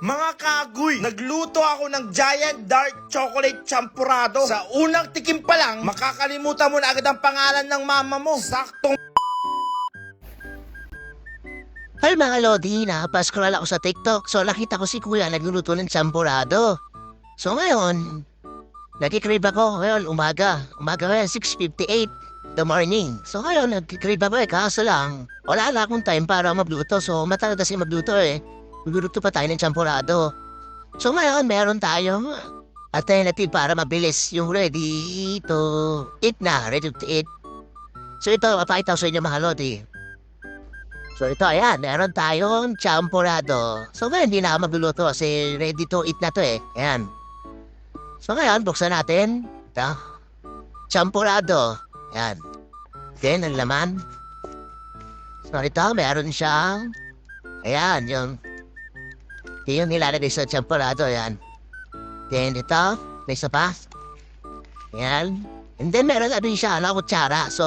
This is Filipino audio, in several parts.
Mga kagoy, nagluto ako ng giant dark chocolate champurado. Sa unang tikim pa lang, makakalimutan mo na agad ang pangalan ng mama mo. Saktong Hi mga Lodi, nakapascroll ako sa TikTok so nakita ko si Kuya nagluluto ng champurado. So ngayon, nagkikrib ako ngayon umaga. Umaga ngayon, 6.58 the morning. So ngayon, nagkikrib ako eh, kaso lang, wala na akong time para magluto. So matagal kasi magluto eh. Magluluto pa tayo ng champurado. So ngayon, meron tayong alternative para mabilis yung ready to eat na, ready to eat. So ito, papakita ko sa inyo mga Lodi. So ito, ayan, meron tayong champurado. So ngayon, hindi na ako magluluto kasi ready to eat na to eh. Ayan. So ngayon, buksan natin. Ito. Champurado. Ayan. Then, ang laman. So ito, meron siyang... Ayan, yung... Yung nilalagay sa champurado, ayan. Then ito, may isa pa. Ayan. And then meron na rin siya, ano, kutsara. So,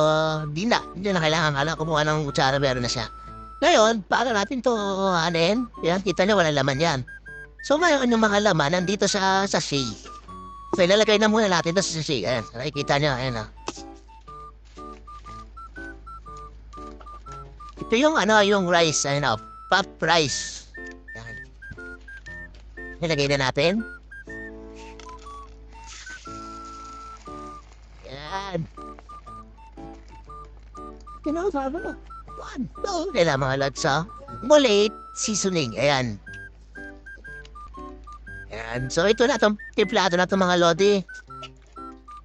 di na, hindi na kailangan, ano, kumuha ng kutsara, meron na siya. Ngayon, paano natin to anin? Yan, kita nyo, walang laman yan. So ngayon, yung mga laman nandito sa sachet. So ilalagay na muna natin ito sa sachet. Ayan, nakikita nyo, ayan ah. Ito yung ano, yung rice, ayan ah, pop rice. Yan. Nilagay na natin. Yan. Tinawag mo. One, two, nila mga lods, ha? Mulit, seasoning, ayan. Ayan, so ito na itong timplado na itong mga lodi.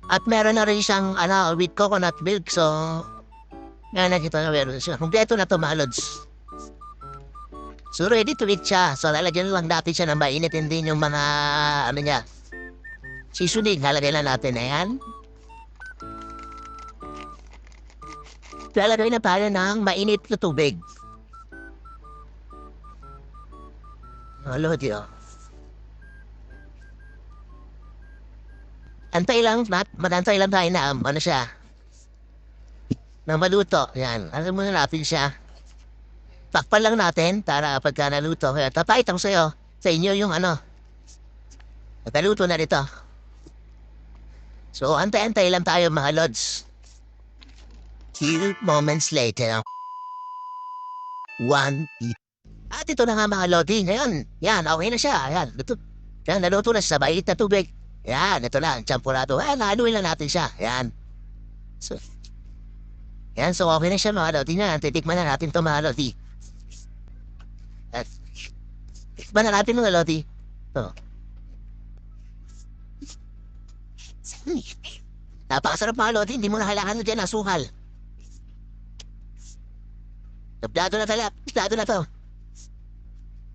At meron na rin siyang, ano, with coconut milk, so... Nga nakita na meron siya. Kompleto na ito mga lods. So ready to eat siya. So lalagyan lang natin siya ng mainit, hindi yung mga, ano niya, seasoning, lalagay lang natin, ayan. Lalagay na tayo ng mainit na tubig. Halo, Dio. Antay lang, Nat. Magantay lang tayo na, um, ano siya, na maluto. Yan. Alam mo na natin siya. Takpan lang natin para pagka naluto. Kaya tapait ako sa'yo. Sa inyo yung ano. Nataluto na rito. So, antay-antay lang tayo mga lods. Few moments later. One. At ito na nga mga Lodi. Ngayon, yan, okay na siya. Ayan, luto. Yan, naluto na siya sa mainit na tubig. Yan, ito na, ang champurado. Ayan, haluin lang natin siya. Yan. So, yan, so okay na siya mga Lodi. Yan, titikman na natin ito mga Lodi. Yan. Tikman na natin mga Lodi. Ito. Napakasarap mga Lodi. Hindi mo na kailangan dyan ang sukal. Tablado na tala. Tablado na to.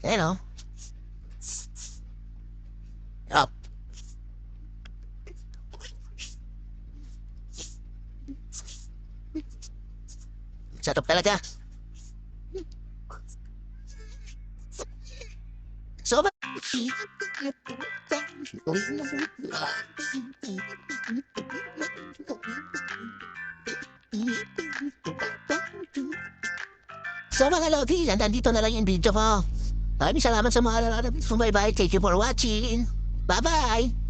Ayan o. Up. Sarap talaga. So mga Lodi, nandito na lang yung video ko. Maraming salamat sa mga sumaybay. Thank you for watching. Bye-bye!